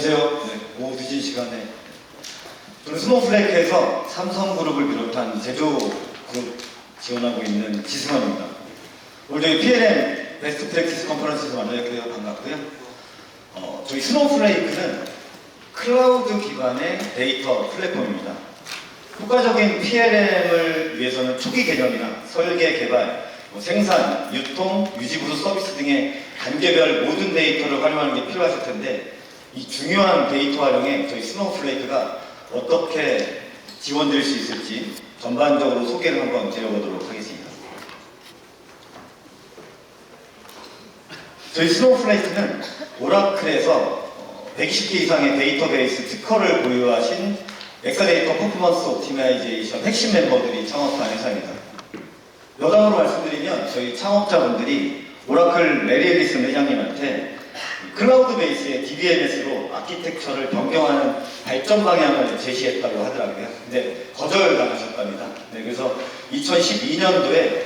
안녕하세요. 네, 오후 2시 시간에 저는 스노우플레이크에서 삼성그룹을 비롯한 제조그룹 지원하고 있는 지승원입니다. 오늘 저희 PLM 베스트 프랙티스 컨퍼런스에서 만나뵙고요. 반갑고요. 어, 저희 스노우플레이크는 클라우드 기반의 데이터 플랫폼입니다. 효과적인 PLM을 위해서는 초기 개념이나 설계, 개발, 뭐 생산, 유통, 유지부수 서비스 등의 단계별 모든 데이터를 활용하는 게 필요하실 텐데 이 중요한 데이터 활용에 저희 스노우플레이크가 어떻게 지원드릴 수 있을지 전반적으로 소개를 한번 드려보도록 하겠습니다. 저희 스노우플레이크는 오라클에서 120개 이상의 데이터베이스 특허를 보유하신 엑사데이터 퍼포먼스 옵티마이제이션 핵심 멤버들이 창업한 회사입니다. 여담으로 말씀드리면 저희 창업자분들이 오라클 메리 앨리슨 회장님한테 클라우드 베이스의 DBMS로 아키텍처를 변경하는 발전 방향을 제시했다고 하더라고요. 근데 거절당하셨답니다. 네, 그래서 2012년도에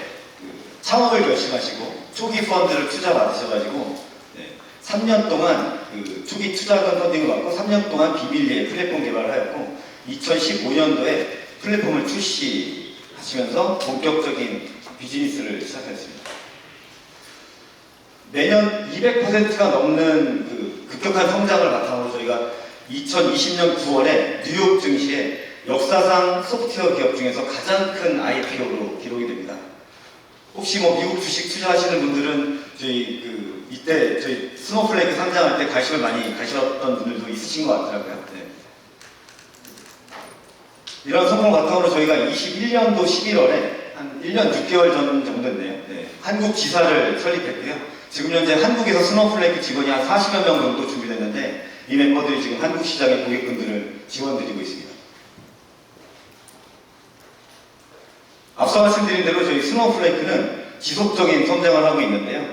창업을 결심하시고 초기 펀드를 투자 받으셔가지고 네, 3년 동안 그 초기 투자금 펀딩을 받고 3년 동안 비밀리에 플랫폼 개발을 하였고 2015년도에 플랫폼을 출시하시면서 본격적인 비즈니스를 시작했습니다. 매년 200%가 넘는 그 급격한 성장을 바탕으로 저희가 2020년 9월에 뉴욕 증시에 역사상 소프트웨어 기업 중에서 가장 큰 IPO로 기록이 됩니다. 혹시 뭐 미국 주식 투자하시는 분들은 저희 그 이때 저희 스노플레이크 상장할 때 관심을 많이 가셨던 분들도 있으신 것 같더라고요. 네. 이런 성공 바탕으로 저희가 21년도 11월에 한 1년 6개월 전 정도인데요. 네. 한국 지사를 설립했고요. 지금 현재 한국에서 스노플레이크 직원이 한 40여 명 정도 준비됐는데 이 멤버들이 지금 한국 시장의 고객분들을 지원드리고 있습니다. 앞서 말씀드린 대로 저희 스노플레이크는 지속적인 성장을 하고 있는데요.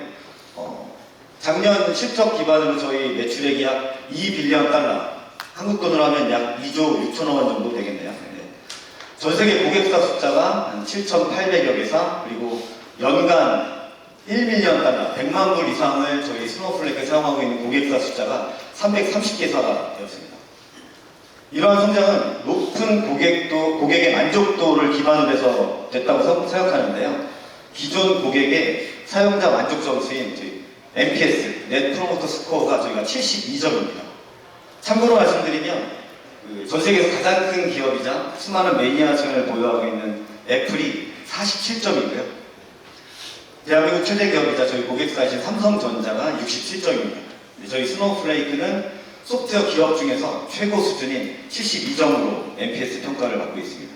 어, 작년 실적 기반으로 저희 매출액이 약 2빌리언 달러, 한국 돈으로 하면 약 2조 6천억 원 정도 되겠네요. 네. 전 세계 고객사 숫자가 한 7,800여 개사, 그리고 연간 1밀리언 달러, 100만 불 이상을 저희 스노플레이크 사용하고 있는 고객사 숫자가 330개사가 되었습니다. 이러한 성장은 높은 고객도, 고객의 만족도를 기반으로 해서 됐다고 성- 생각하는데요. 기존 고객의 사용자 만족 점수인 저희 NPS, 넷 프로모터 스코어가 저희가 72점입니다. 참고로 말씀드리면 그 전 세계에서 가장 큰 기업이자 수많은 매니아 층을 보유하고 있는 애플이 47점이고요. 대한민국 최대 기업이자 저희 고객사이신 삼성전자가 67점입니다. 저희 스노우플레이크는 소프트웨어 기업 중에서 최고 수준인 72점으로 NPS 평가를 받고 있습니다.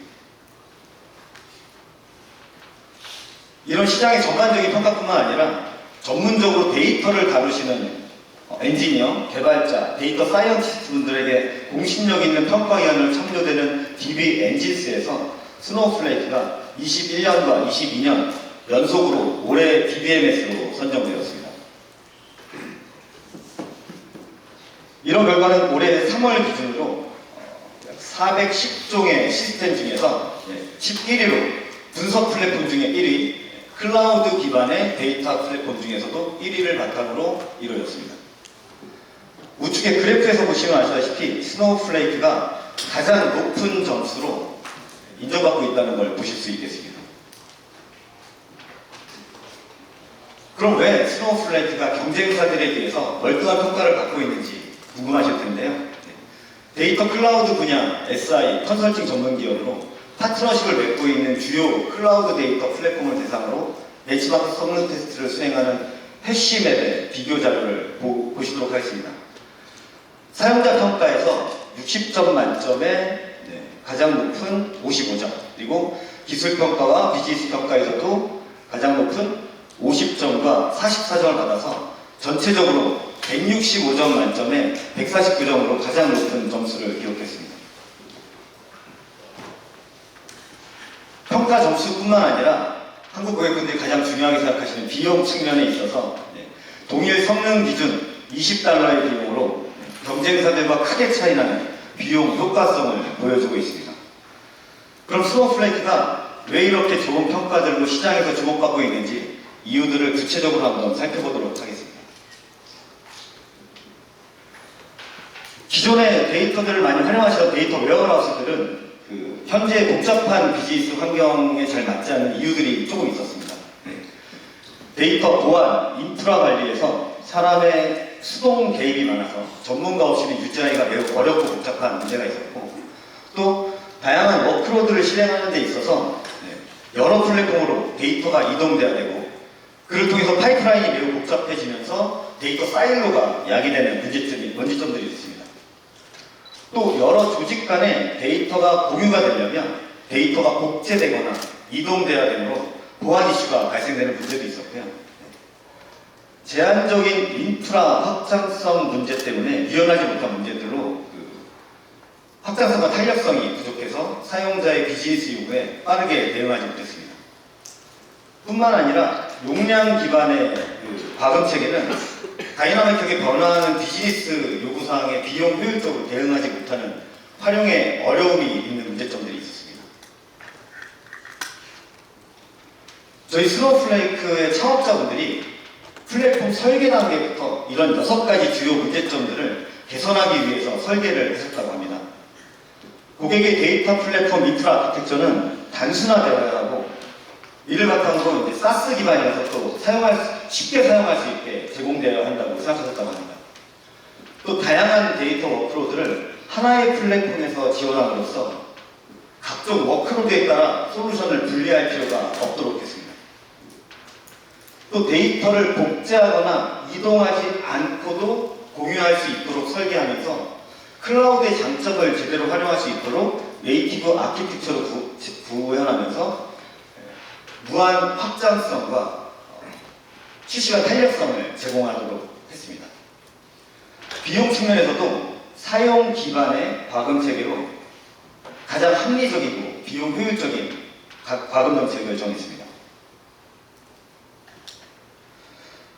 이런 시장의 전반적인 평가뿐만 아니라 전문적으로 데이터를 다루시는 어, 엔지니어, 개발자, 데이터 사이언티스트 분들에게 공신력 있는 평가위원을 참조되는 DB 엔진스에서 스노우플레이크가 21년과 22년 연속으로 올해 DBMS로 선정되었습니다. 이런 결과는 올해 3월 기준으로 410종의 시스템 중에서 11위로 분석 플랫폼 중에 1위, 클라우드 기반의 데이터 플랫폼 중에서도 1위를 바탕으로 이루어졌습니다. 우측의 그래프에서 보시면 아시다시피 스노우플레이크가 가장 높은 점수로 인정받고 있다는 걸 보실 수 있겠습니다. 그럼 왜 스노우플레이크가 경쟁사들에 비해서 월등한 평가를 받고 있는지 궁금하실 텐데요. 네. 데이터 클라우드 분야 SI 컨설팅 전문 기업으로 파트너십을 맺고 있는 주요 클라우드 데이터 플랫폼을 대상으로 벤치마크 성능 테스트를 수행하는 해시맵의 비교 자료를 보, 보시도록 하겠습니다. 사용자 평가에서 60점 만점에 네, 가장 높은 55점 그리고 기술 평가와 비즈니스 평가에서도 가장 높은 50점과 44점을 받아서 전체적으로 165점 만점에 149점으로 가장 높은 점수를 기록했습니다. 평가 점수뿐만 아니라 한국 고객분들이 가장 중요하게 생각하시는 비용 측면에 있어서 네, 동일 성능 기준 20달러의 비용으로 경쟁사들과 크게 차이나는 비용 효과성을 보여주고 있습니다. 그럼 스노플레이크가 왜 이렇게 좋은 평가들로 시장에서 주목받고 있는지 이유들을 구체적으로 한번 살펴보도록 하겠습니다. 기존의 데이터들을 많이 활용하시던 데이터 웨어하우스들은 그 현재 복잡한 비즈니스 환경에 잘 맞지 않는 이유들이 조금 있었습니다. 네. 데이터 보안, 인프라 관리에서 사람의 수동 개입이 많아서 전문가 없이는 유지하기가 매우 어렵고 복잡한 문제가 있었고 또 다양한 워크로드를 실행하는 데 있어서 네, 여러 플랫폼으로 데이터가 이동돼야 되고 그를 통해서 파이프라인이 매우 복잡해지면서 데이터 사일로가 야기되는 문제점이, 문제점들이 있습니다. 또 여러 조직 간에 데이터가 공유가 되려면 데이터가 복제되거나 이동돼야 되므로 보안 이슈가 발생되는 문제도 있었고요. 제한적인 인프라 확장성 문제 때문에 유연하지 못한 문제들로 그 확장성과 탄력성이 부족해서 사용자의 비즈니스 요구에 빠르게 대응하지 못했습니다. 뿐만 아니라 용량 기반의 그 과금 체계는 다이나믹하게 변화하는 비즈니스 요구사항에 비용 효율적으로 대응하지 못하는 활용에 어려움이 있는 문제점들이 있었습니다. 저희 스노우플레이크의 창업자분들이 플랫폼 설계 단계부터 이런 여섯 가지 주요 문제점들을 개선하기 위해서 설계를 하셨다고 합니다. 고객의 데이터 플랫폼 인프라 아키텍처는 단순화되어야 하고 이를 바탕으로 이제 사스 기반이라서 또 사용할 수- 쉽게 사용할 수 있게 제공되어야 한다고 생각하셨다고 합니다. 또 다양한 데이터 워크로드를 하나의 플랫폼에서 지원함으로써 각종 워크로드에 따라 솔루션을 분리할 필요가 없도록 했습니다. 또 데이터를 복제하거나 이동하지 않고도 공유할 수 있도록 설계하면서 클라우드의 장점을 제대로 활용할 수 있도록 네이티브 아키텍처로 구- 구현하면서 무한 확장성과 어, 실시간 탄력성을 제공하도록 했습니다. 비용 측면에서도 사용 기반의 과금 체계로 가장 합리적이고 비용 효율적인 가- 과금 정책을 정했습니다.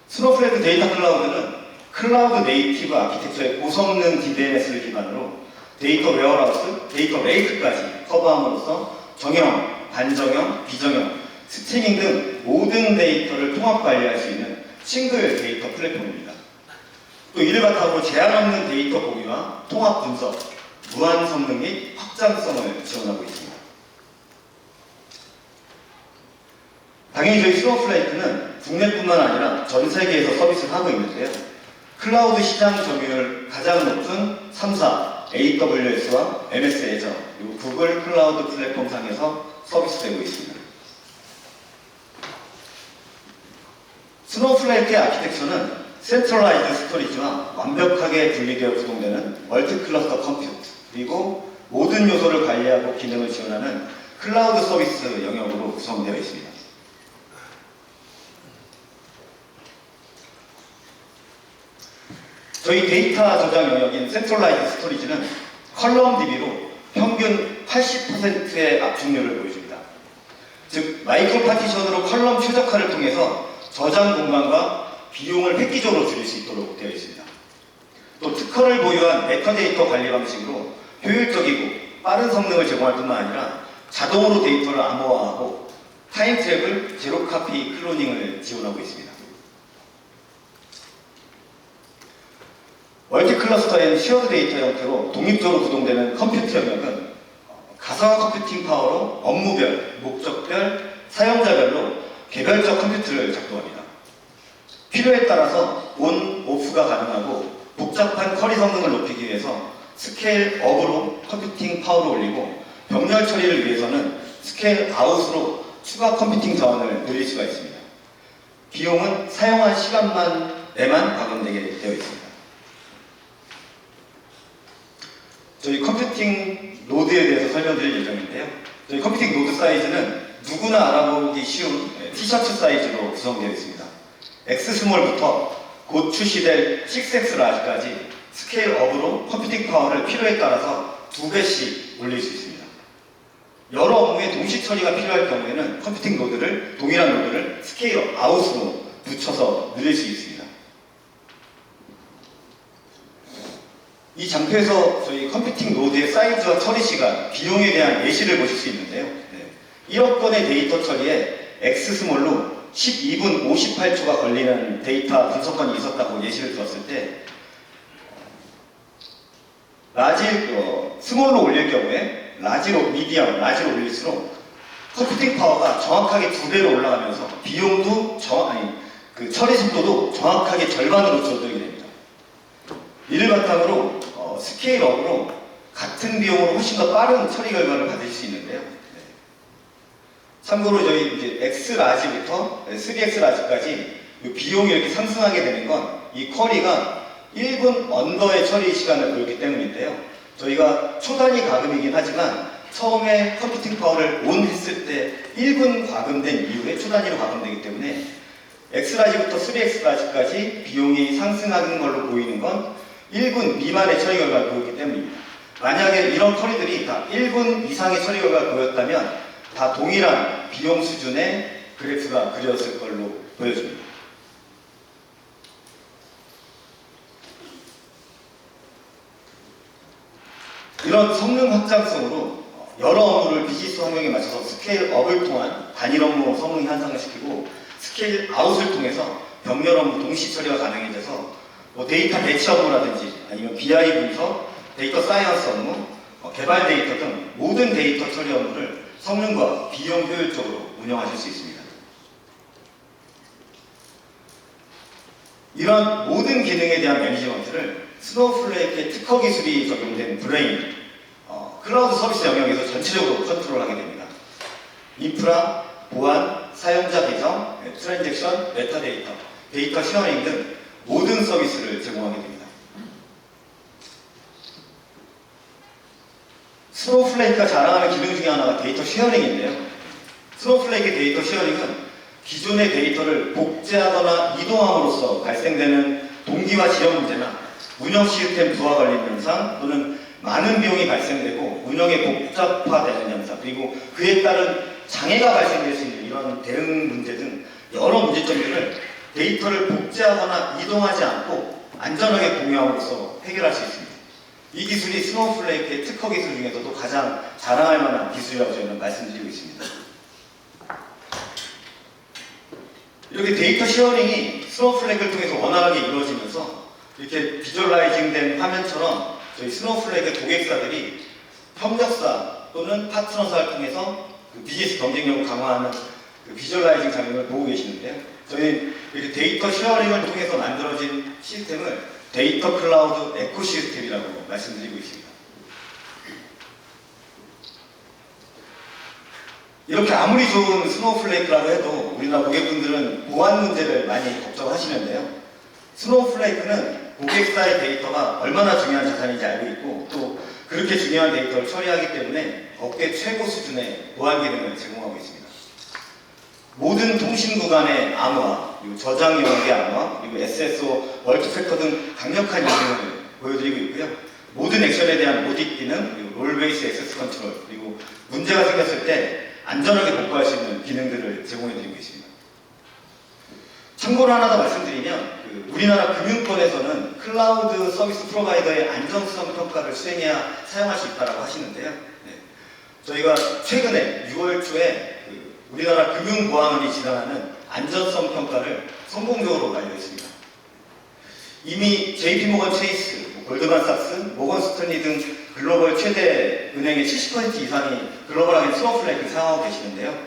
스노플레이크 데이터 클라우드는 클라우드 네이티브 아키텍처의 고성능 DBMS를 기반으로 데이터 웨어하우스, 데이터 레이크까지 커버함으로써 정형, 반정형, 비정형, 스트리밍 등 모든 데이터를 통합 관리할 수 있는 싱글 데이터 플랫폼입니다. 또 이를 바탕으로 제한 없는 데이터 공유와 통합 분석, 무한 성능 및 확장성을 지원하고 있습니다. 당연히 저희 스노플레이크는 국내뿐만 아니라 전 세계에서 서비스를 하고 있는데요. 클라우드 시장 점유율 가장 높은 3사 AWS와 MS 애저, 그리고 구글 클라우드 플랫폼 상에서 서비스되고 있습니다. 스노플레이크의 아키텍처는 센트럴라이즈 스토리지와 완벽하게 분리되어 구동되는 멀티 클러스터 컴퓨트 그리고 모든 요소를 관리하고 기능을 지원하는 클라우드 서비스 영역으로 구성되어 있습니다. 저희 데이터 저장 영역인 센트럴라이즈 스토리지는 컬럼 DB로 평균 80%의 압축률을 보여줍니다. 즉 마이크로 파티션으로 컬럼 최적화를 통해서 저장 공간과 비용을 획기적으로 줄일 수 있도록 되어 있습니다. 또 특허를 보유한 메타데이터 관리 방식으로 효율적이고 빠른 성능을 제공할 뿐만 아니라 자동으로 데이터를 암호화하고 타임트랩을 제로 카피 클로닝을 지원하고 있습니다. 멀티 클러스터엔 시어드 데이터 형태로 독립적으로 구동되는 컴퓨터 영역은 가상화 컴퓨팅 파워로 업무별, 목적별, 사용자별로 개별적 컴퓨터를 작동합니다. 필요에 따라서 온, 오프가 가능하고 복잡한 커리 성능을 높이기 위해서 스케일 업으로 컴퓨팅 파워를 올리고 병렬 처리를 위해서는 스케일 아웃으로 추가 컴퓨팅 자원을 늘릴 수가 있습니다. 비용은 사용한 시간만에만 과금되게 되어 있습니다. 저희 컴퓨팅 노드에 대해서 설명드릴 예정인데요. 저희 컴퓨팅 노드 사이즈는 누구나 알아보기 쉬운 네, 티셔츠 사이즈로 구성되어 있습니다. X 스몰부터 곧 출시될 6X 라지까지 스케일 업으로 컴퓨팅 파워를 필요에 따라서 두 배씩 올릴 수 있습니다. 여러 업무에 동시 처리가 필요할 경우에는 컴퓨팅 노드를 동일한 노드를 스케일 아웃으로 붙여서 늘릴 수 있습니다. 이 장표에서 저희 컴퓨팅 노드의 사이즈와 처리 시간, 비용에 대한 예시를 보실 수 있는데요. 네. 1억 건의 데이터 처리에 X스몰로 12분 58초가 걸리는 데이터 분석건이 있었다고 예시를 들었을 때 라지, 어, 스몰로 올릴 경우에 라지로, 미디엄, 라지로 올릴수록 컴퓨팅 파워가 정확하게 두 배로 올라가면서 비용도 정, 아니, 그 처리 속도도 정확하게 절반으로 줄어들게 됩니다. 이를 바탕으로 어, 스케일업으로 같은 비용으로 훨씬 더 빠른 처리 결과를 받을 수 있는데요. 네. 참고로 저희 이제 X 라지부터 3X 라지까지 이 비용이 이렇게 상승하게 되는 건이 쿼리가 1분 언더의 처리 시간을 보였기 때문인데요. 저희가 초단위 가금이긴 하지만 처음에 컴퓨팅 파워를 온 했을 때 1분 과금된 이후에 초단위로 과금되기 때문에 X라지부터 3X라지까지 비용이 상승하는 걸로 보이는 건 1분 미만의 처리 결과를 보였기 때문입니다. 만약에 이런 커리들이 다 1분 이상의 처리 결과를 보였다면 다 동일한 비용 수준의 그래프가 그려졌을 걸로 보여집니다. 이런 성능 확장성으로 여러 업무를 비즈니스 환경에 맞춰서 스케일 업을 통한 단일 업무 성능 향상을 시키고 스케일 아웃을 통해서 병렬 업무 동시 처리가 가능해져서 뭐 데이터 대치 업무라든지 아니면 BI 분석, 데이터 사이언스 업무, 어, 개발 데이터 등 모든 데이터 처리 업무를 성능과 비용 효율적으로 운영하실 수 있습니다. 이런 모든 기능에 대한 매니지먼트를 스노우플레이크의 특허 기술이 적용된 브레인, 어, 클라우드 서비스 영역에서 전체적으로 컨트롤하게 됩니다. 인프라, 보안, 사용자 계정, 네, 트랜잭션, 메타데이터, 데이터 쉐어링 등 모든 서비스를 제공하게 됩니다. 스노우플레이크가 자랑하는 기능 중에 하나가 데이터 쉐어링인데요. 스노우플레이크 데이터 쉐어링은 기존의 데이터를 복제하거나 이동함으로써 발생되는 동기화 지연 문제나 운영 시스템 부하 관련 현상 또는 많은 비용이 발생되고 운영이 복잡화되는 현상 그리고 그에 따른 장애가 발생될 수 있는 이런 대응 문제 등 여러 문제점들을 데이터를 복제하거나 이동하지 않고 안전하게 공유함으로써 해결할 수 있습니다. 이 기술이 스노우플레이크의 특허 기술 중에서도 가장 자랑할 만한 기술이라고 저희는 말씀드리고 있습니다. 이렇게 데이터 쉐어링이 스노우플레이크를 통해서 원활하게 이루어지면서 이렇게 비주얼라이징 된 화면처럼 저희 스노우플레이크 고객사들이 협력사 또는 파트너사를 통해서 그 비즈니스 경쟁력을 강화하는 그 비주얼라이징 장면을 보고 계시는데요. 저희 이렇게 데이터 쉐어링을 통해서 만들어진 시스템을 데이터 클라우드 에코시스템이라고 말씀드리고 있습니다. 이렇게 아무리 좋은 스노우플레이크라고 해도 우리나라 고객분들은 보안 문제를 많이 걱정하시는데요. 스노우플레이크는 고객사의 데이터가 얼마나 중요한 자산인지 알고 있고 또 그렇게 중요한 데이터를 처리하기 때문에 업계 최고 수준의 보안 기능을 제공하고 있습니다. 모든 통신 구간의 암호화, 그리고 저장 용액의 암호화, 그리고 SSO, 멀티팩터 등 강력한 기능을 보여드리고 있고요. 모든 액션에 대한 오딕 기능, 그리고 롤베이스 액세스 컨트롤, 그리고 문제가 생겼을 때 안전하게 복구할 수 있는 기능들을 제공해드리고 있습니다. 참고로 하나 더 말씀드리면 그 우리나라 금융권에서는 클라우드 서비스 프로바이더의 안정성 평가를 수행해야 사용할 수 있다고 하시는데요. 네. 저희가 최근에 6월 초에 그 우리나라 금융보안원이 진행하는 안전성 평가를 성공적으로 완료했습니다. 이미 JP모건 체이스, 뭐 골드만삭스, 모건 스탠리 등 글로벌 최대 은행의 70% 이상이 글로벌하게 스노우플레이크를 사용하고 계시는데요.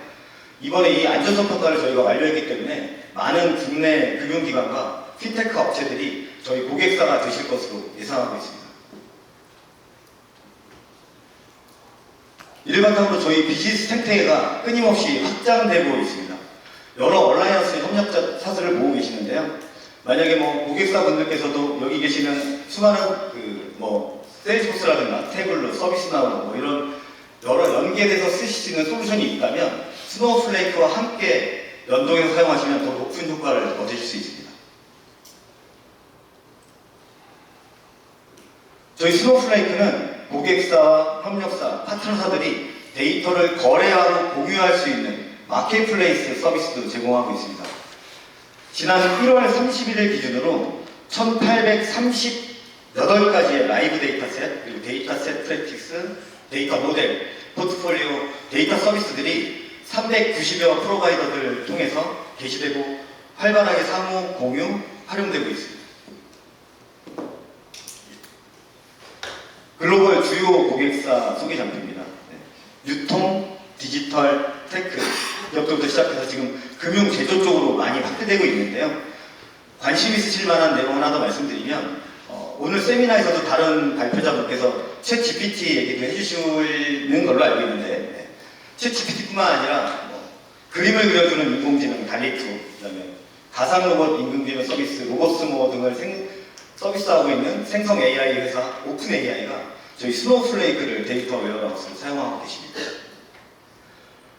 이번에 이 안전성 평가를 저희가 완료했기 때문에 많은 국내 금융기관과 핀테크 업체들이 저희 고객사가 되실 것으로 예상하고 있습니다. 바탕으로 저희 비즈니스 생태계가 끊임없이 확장되고 있습니다. 여러 얼라이언스 협력자 사들을 모으고 계시는데요. 만약에 뭐 고객사분들께서도 여기 계시는 수많은 그뭐 세일즈포스라든가 태블로, 서비스나우 뭐 이런 여러 연계돼서 있는 솔루션이 있다면 스노우플레이크와 함께 연동해서 사용하시면 더 높은 효과를 얻으실 수 있습니다. 저희 스노우플레이크는 고객사와 협력사, 파트너사들이 데이터를 거래하고 공유할 수 있는 마켓플레이스 서비스도 제공하고 있습니다. 지난 1월 31일 기준으로 1838가지의 라이브 데이터셋, 그리고 데이터셋 프랙티스, 데이터 모델, 포트폴리오, 데이터 서비스들이 390여 프로바이더들을 통해서 게시되고 활발하게 상호 공유, 활용되고 있습니다. 글로벌 주요 고객사 소개 장표입니다. 네. 유통, 디지털, 테크 기업들부터 시작해서 지금 금융 제조 쪽으로 많이 확대되고 있는데요. 관심 있으실 만한 내용 하나 더 말씀드리면 어, 오늘 세미나에서도 다른 발표자분께서 챗 GPT 얘기도 해주시는 걸로 알고 있는데 네. 챗 GPT뿐만 아니라 뭐 그림을 그려주는 인공지능 달리투 그다음에 가상 로봇 임금비면 서비스 로봇스모 등을 생- 서비스하고 있는 생성 AI 회사 오픈 AI가 저희 스노우플레이크를 데이터 웨어하우스로 사용하고 계십니다.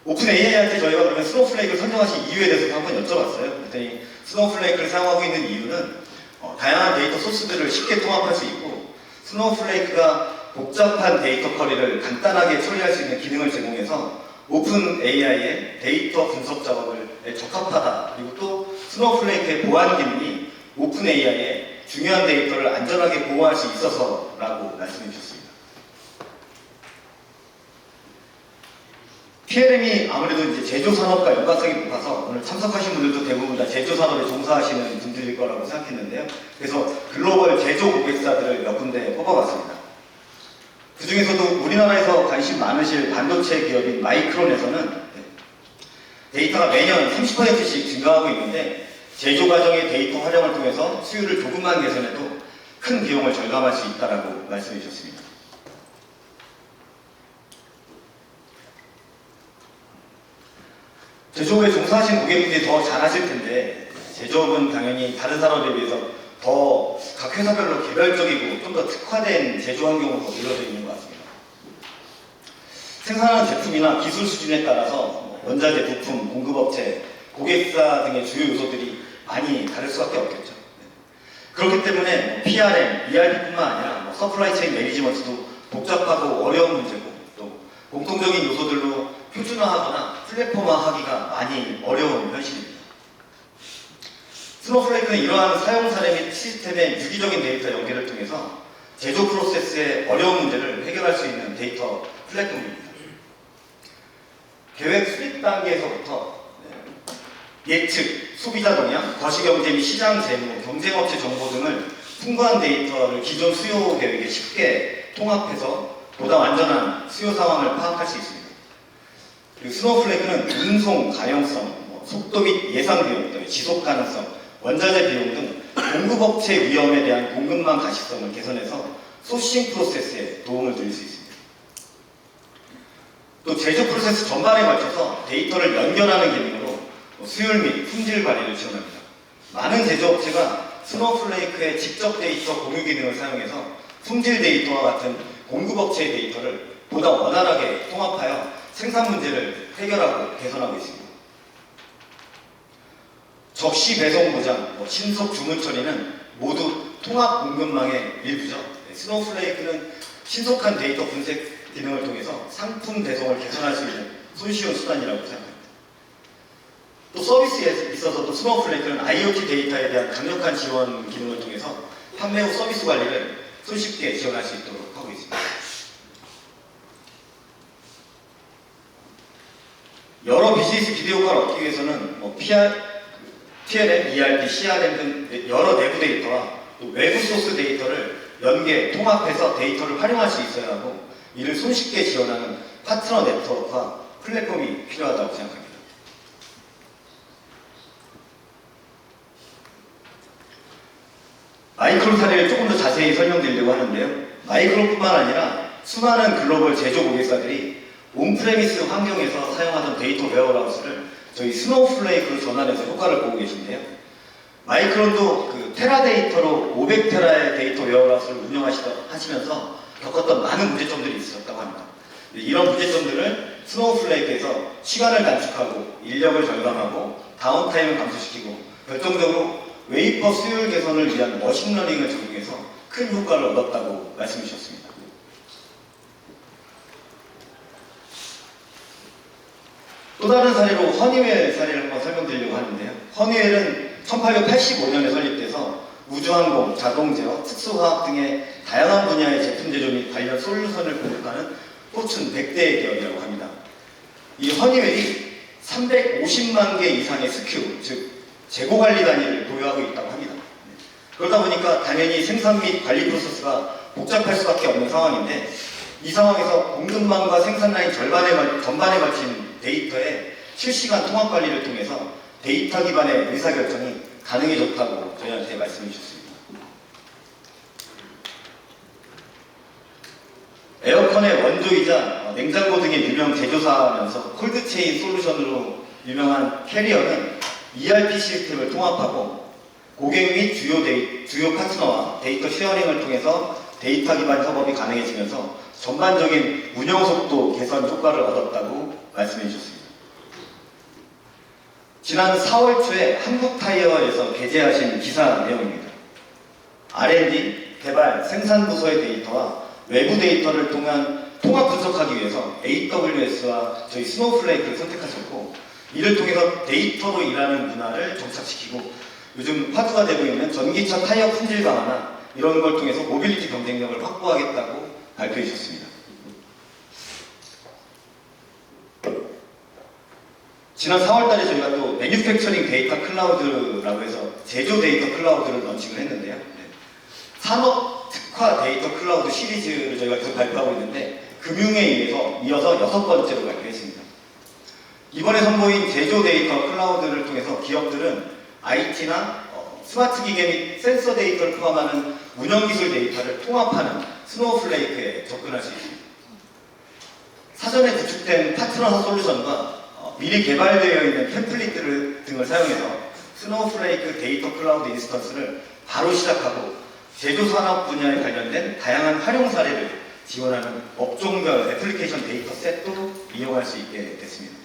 오픈 AI한테 저희가 그러면 스노우플레이크를 선정하신 이유에 대해서 한번 여쭤봤어요. 그랬더니 스노우플레이크를 사용하고 있는 이유는 어, 다양한 데이터 소스들을 쉽게 통합할 수 있고 스노우플레이크가 복잡한 데이터 커리를 간단하게 처리할 수 있는 기능을 제공해서 오픈 AI의 데이터 분석 작업을 적합하다. 그리고 또 스노우플레이크의 보안 기능이 오픈 AI의 중요한 데이터를 안전하게 보호할 수 있어서라고 말씀해 주셨습니다. PLM이 아무래도 이제 제조 산업과 연관성이 높아서 오늘 참석하신 분들도 대부분 다 제조 산업에 종사하시는 분들일 거라고 생각했는데요. 그래서 글로벌 제조 고객사들을 몇 군데 뽑아봤습니다. 그 중에서도 우리나라에서 관심 많으실 반도체 기업인 마이크론에서는 데이터가 매년 30%씩 증가하고 있는데 제조 과정의 데이터 활용을 통해서 수율을 조금만 개선해도 큰 비용을 절감할 수 있다라고 말씀해 주셨습니다. 제조업에 종사하신 고객분들이 더 잘하실 텐데 제조업은 당연히 다른 산업에 비해서 더 각 회사별로 개별적이고 좀 더 특화된 제조 환경으로 더 이루어져 있는 것 같습니다. 생산하는 제품이나 기술 수준에 따라서 뭐 원자재, 부품, 공급업체, 고객사 등의 주요 요소들이 많이 다를 수밖에 없겠죠. 네. 그렇기 때문에 뭐 PRM, ERP뿐만 아니라 뭐 서플라이 체인 매니지먼트도 복잡하고 어려운 문제고 또 공통적인 요소들로 표준화하거나 플랫폼화하기가 많이 어려운 현실입니다. 스노플레이크는 이러한 사용 사례 및 시스템의 유기적인 데이터 연계를 통해서 제조 프로세스의 어려운 문제를 해결할 수 있는 데이터 플랫폼입니다. 계획 수립 단계에서부터 네, 예측, 소비자 동향, 거시경제 및 시장 재무, 경쟁업체 정보 등을 풍부한 데이터를 기존 수요 계획에 쉽게 통합해서 보다 완전한 수요 상황을 파악할 수 있습니다. 그리고 스노우플레이크는 운송 가용성, 뭐 속도 및 예상 비용, 또 지속 가능성, 원자재 비용 등 공급업체 위험에 대한 공급망 가시성을 개선해서 소싱 프로세스에 도움을 드릴 수 있습니다. 또 제조 프로세스 전반에 걸쳐서 데이터를 연결하는 기능으로 뭐 수율 및 품질 관리를 지원합니다. 많은 제조업체가 스노우플레이크의 직접 데이터 공유 기능을 사용해서 품질 데이터와 같은 공급업체의 데이터를 보다 원활하게 통합하여 생산 문제를 해결하고 개선하고 있습니다. 접시 배송 보장, 뭐 신속 주문 처리는 모두 통합 공급망의 일부죠. 네, 스노우플레이크는 신속한 데이터 분석 기능을 통해서 상품 배송을 개선할 수 있는 손쉬운 수단이라고 생각합니다. 또 서비스에 있어서도 스노우플레이크는 IoT 데이터에 대한 강력한 지원 기능을 통해서 판매 후 서비스 관리를 손쉽게 지원할 수 있도록 하고 있습니다. 여러 비즈니스 비디오 효과를 얻기 위해서는 뭐 PR, TLM, ERP, CRM 등 여러 내부 데이터와 또 외부 소스 데이터를 연계, 통합해서 데이터를 활용할 수 있어야 하고 이를 손쉽게 지원하는 파트너 네트워크와 플랫폼이 필요하다고 생각합니다. 마이크로 사례를 조금 더 자세히 설명드리려고 하는데요. 마이크로뿐만 아니라 수많은 글로벌 제조 고객사들이 온프레미스 환경에서 사용하던 데이터 웨어하우스를 저희 스노우플레이크로 전환해서 효과를 보고 계신데요. 마이크론도 그 테라 데이터로 500테라의 데이터 웨어하우스를 운영하시면서 겪었던 많은 문제점들이 있었다고 합니다. 이런 문제점들을 스노우플레이크에서 시간을 단축하고 인력을 절감하고 다운타임을 감소시키고 결정적으로 웨이퍼 수율 개선을 위한 머신러닝을 적용해서 큰 효과를 얻었다고 말씀해 주셨습니다. 또 다른 사례로 허니웰 사례를 한번 설명드리려고 하는데요. 허니웰은 1885년에 설립돼서 우주항공, 자동제어, 특수화학 등의 다양한 분야의 제품 제조 및 관련 솔루션을 공급하는 포춘 100대 기업이라고 합니다. 이 허니웰이 350만 개 이상의 스큐, 즉 재고 관리 단위를 보유하고 있다고 합니다. 그러다 보니까 당연히 생산 및 관리 프로세스가 복잡할 수밖에 없는 상황인데 이 상황에서 공급망과 생산 라인 절반에 걸- 전반에 걸친 데이터의 실시간 통합 관리를 통해서 데이터 기반의 의사결정이 가능해졌다고 저희한테 말씀해 주셨습니다. 에어컨의 원조이자 어, 냉장고 등의 유명 제조사면서 콜드체인 솔루션으로 유명한 캐리어는 ERP 시스템을 통합하고 고객 및 주요, 데이, 주요 파트너와 데이터 쉐어링을 통해서 데이터 기반 협업이 가능해지면서 전반적인 운영 속도 개선 효과를 얻었다고 말씀해 주셨습니다. 지난 4월 초에 한국타이어에서 게재하신 기사 내용입니다. R&D, 개발, 생산 부서의 데이터와 외부 데이터를 통한 통합 분석하기 위해서 AWS와 저희 스노우플레이크를 선택하셨고 이를 통해서 데이터로 일하는 문화를 정착시키고 요즘 화두가 되고 있는 전기차 타이어 품질 강화나 이런 걸 통해서 모빌리티 경쟁력을 확보하겠다고 발표해 주셨습니다. 지난 4월달에 저희가 또 매뉴팩처링 데이터 클라우드라고 해서 제조 데이터 클라우드를 런칭을 했는데요. 네. 산업 특화 데이터 클라우드 시리즈를 저희가 계속 발표하고 있는데 금융에 의해서 이어서 여섯 번째로 발표했습니다. 이번에 선보인 제조 데이터 클라우드를 통해서 기업들은 IT나 어, 스마트 기계 및 센서 데이터를 포함하는 운영기술 데이터를 통합하는 스노우플레이크에 접근할 수 있습니다. 사전에 구축된 파트너 솔루션과 어, 미리 개발되어 있는 템플릿들을 등을 사용해서 스노우플레이크 데이터 클라우드 인스턴스를 바로 시작하고 제조 산업 분야에 관련된 다양한 활용 사례를 지원하는 업종별 애플리케이션 데이터 셋도 이용할 수 있게 됐습니다.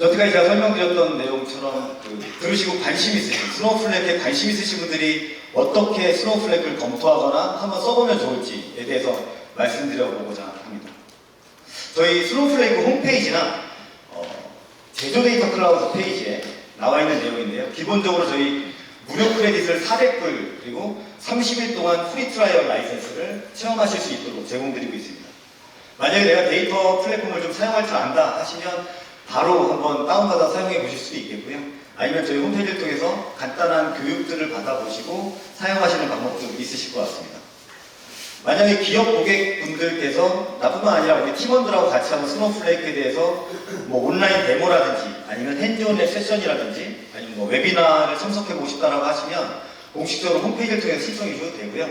여태까지 제가 설명드렸던 내용처럼 그 들으시고 관심 있으신 스노우플레이크에 관심 있으신 분들이 어떻게 스노우플레이크를 검토하거나 한번 써보면 좋을지에 대해서 말씀드려보고자 합니다. 저희 스노우플레이크 홈페이지나 어, 제조 데이터 클라우드 페이지에 나와 있는 내용인데요. 기본적으로 저희 무료 크레딧을 400불 그리고 30일 동안 프리 트라이얼 라이센스를 체험하실 수 있도록 제공드리고 있습니다. 만약에 내가 데이터 플랫폼을 좀 사용할 줄 안다 하시면 바로 한번 다운받아 사용해 보실 수도 있겠고요. 아니면 저희 홈페이지를 통해서 간단한 교육들을 받아보시고 사용하시는 방법도 있으실 것 같습니다. 만약에 기업 고객분들께서 나뿐만 아니라 우리 팀원들하고 같이 하는 스노우플레이크에 대해서 뭐 온라인 데모라든지 아니면 핸즈온의 세션이라든지 아니면 뭐 웨비나를 참석해 보고 싶다라고 하시면 공식적으로 홈페이지를 통해서 신청해 주셔도 되고요.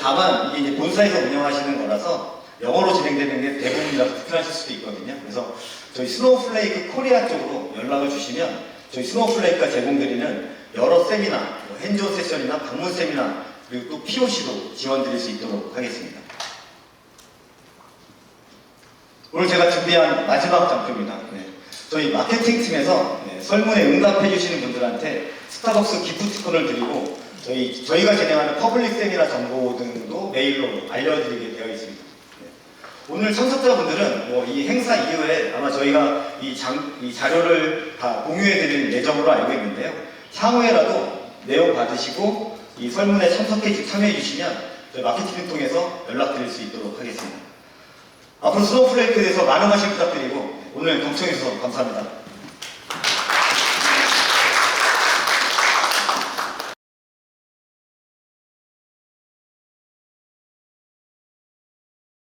다만 이게 본사에서 운영하시는 거라서 영어로 진행되는 게 대부분이라서 불편하실 수도 있거든요. 그래서 저희 스노우플레이크 코리아 쪽으로 연락을 주시면 저희 스노우플레이크가 제공드리는 여러 세미나, 뭐 핸즈온 세션이나 방문 세미나 그리고 또 POC도 지원드릴 수 있도록 하겠습니다. 오늘 제가 준비한 마지막 장표입니다. 네. 저희 마케팅 팀에서 네, 설문에 응답해 주시는 분들한테 스타벅스 기프트콘을 드리고 저희, 저희가 진행하는 퍼블릭 세미나 정보 등도 메일로 알려드리게. 오늘 참석자분들은 뭐 이 행사 이후에 아마 저희가 이, 장, 이 자료를 다 공유해 드릴 예정으로 알고 있는데요. 향후에라도 내용 받으시고 이 설문에 참석해 주- 참여해 주시면 저희 마케팅을 통해서 연락드릴 수 있도록 하겠습니다. 앞으로 스노우플레이크에 대해서 많은 관심 부탁드리고 오늘 경청해 주셔서 감사합니다.